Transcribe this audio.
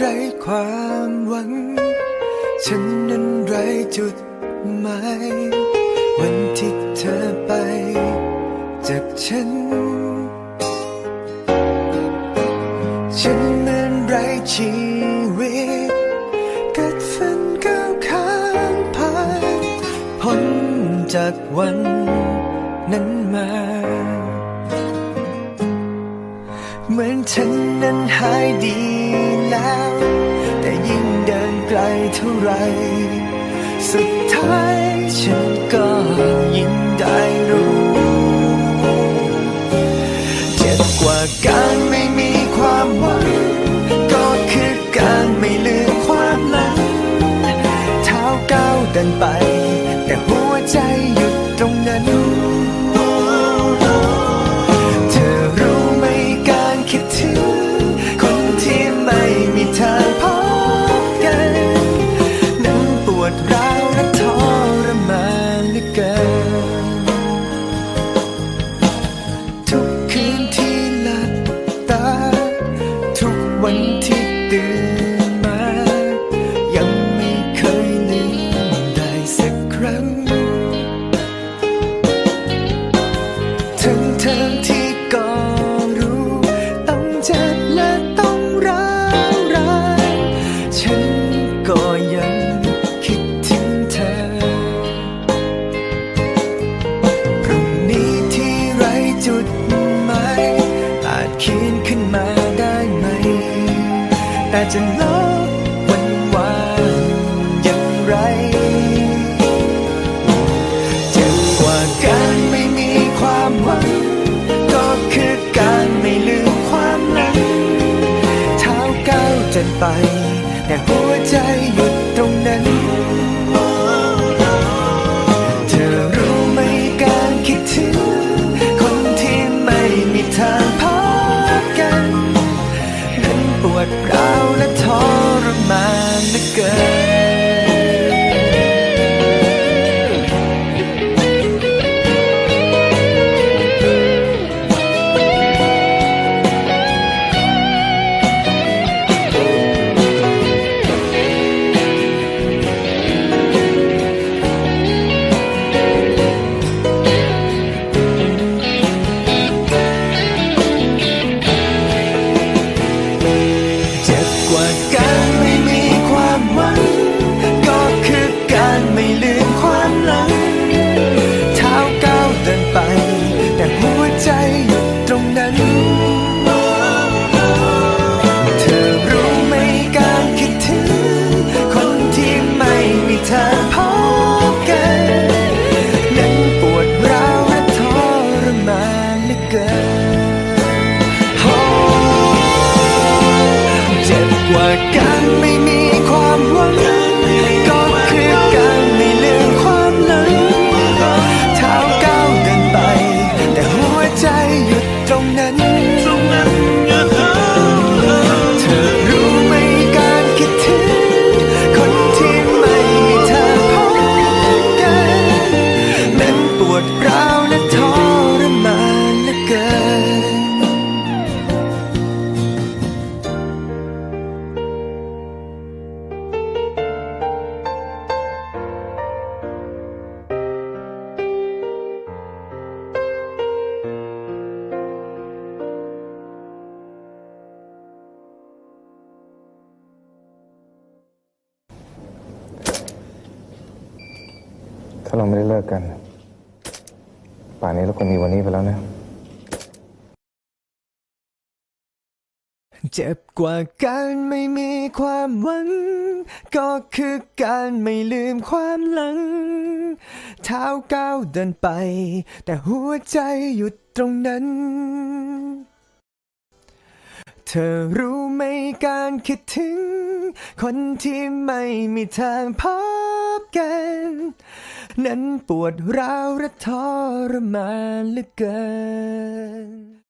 ไร้ความหวัง ฉันนั้นไร้จุดหมายวันที่เธอไปจากฉัน ฉันนั้นไร้ชีวิตกัดฟันก้าวข้ามผ่านพ้นจากวันนั้นมา เหมือนฉันนั้นหายดีแล้ว แต่ยิ่งเดินไกลเท่าไร สุดท้ายฉันก็ยิ่งได้รู้ เจ็บกว่าการไม่มีความหวัง ก็คือการไม่ลืมความหลัง เท้าก้าวเดินไป แต่หัวใจ จะลบวันวานอย่างไร เจ็บกว่าการไม่มีความหวัง ก็คือการไม่ลืมความหลังเท้าก้าวจนไป แต่หัวใจอยุ และทรมานเหลือเกิน กว่าการไม่มีความ ถ้าเราไม่ได้เลิกกัน ป่านนี้เราคงมีวันนี้ไปแล้วนะ เจ็บกว่าการไม่มีความหวัง ก็คือการไม่ลืมความหลัง เท้าก้าวเดินไป แต่หัวใจหยุดตรงนั้น เธอรู้ไหมการคิดถึง คนที่ไม่มีทางพบ กัน นั้นปวดร้าวและทรมานเหลือเกิน